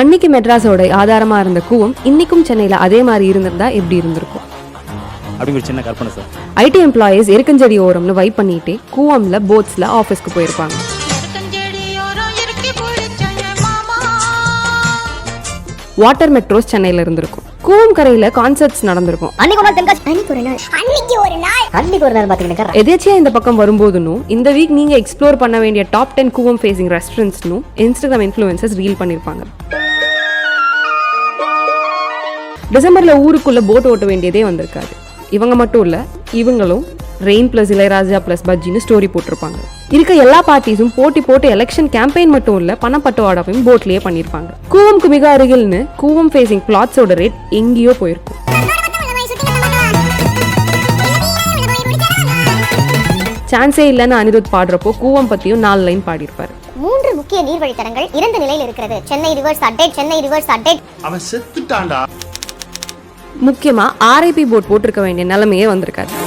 அன்னைக்கு மெட்ராஸோட ஆதாரமா இருந்த கூவம் இன்னைக்கும் சென்னையில அதே மாதிரி இருந்திருந்தா எப்படி இருந்திருக்கும்? அப்படிங்கிற ஒரு சின்ன கற்பனை சார். ஐடி எம்ப்ளாயீஸ் எருக்கஞ்செடி ஓரம்னு வைப் பண்ணிட்டே கூவம்ல போட்ஸ்ல ஆஃபீஸ்க்கு போயிருப்பாங்க. வாட்டர் மெட்ரோஸ் சென்னையில இருந்திருக்கும். கூவம் கரையில கான்சர்ட்ஸ் நடந்திருக்கும். எதேச்சியா இந்த பக்கம் வரும்போதுனும் இந்த வீக் நீங்க எக்ஸ்ப்ளோர் பண்ண வேண்டிய டாப் டென் கூவம் ஃபேசிங் ரெஸ்டாரண்ட்ஸ்னும் இன்ஸ்டாகிராம் இன்ஃப்ளூயன்சஸ் ரீல் பண்ணியிருப்பாங்க டிசம்பர்ல ஊருக்குள்ள போட் ஓட்ட வேண்டியதே வந்திருக்காது. இவங்க மட்டும் இல்ல இவங்களும் ரெயின் பிளஸ் இளையராஜா பிளஸ் பஜ்ஜின்னு ஸ்டோரி போட்டிருப்பாங்க. இருக்க எல்லா பார்ட்டிஸும் போட்டி போட்டு எலெக்ஷன் கேம்பெயின் மட்டும் இல்ல பணப்பட்டுவாடாவையும் போட்லயே பண்ணியிருப்பாங்க. கூவம்க்கு மிக அருகில்னு கூவம் ஃபேசிங் பிளாட்ஸோட ரேட் எங்கேயோ போயிருக்கும். சான்ஸே இல்லைன்னு அனிருத் பாடுறப்போ கூவம் பத்தியும் நாலு லைன் பாடியிருப்பாரு. மூன்று முக்கிய நீர்வழித்தடங்கள் இறந்த நிலையில் இருக்கிறது. Chennai rivers update Chennai rivers update அவன் செத்துட்டான்டா. முக்கியமாக ஆர்ஐபி போட் போட்டிருக்க வேண்டிய நிலைமையே வந்திருக்காது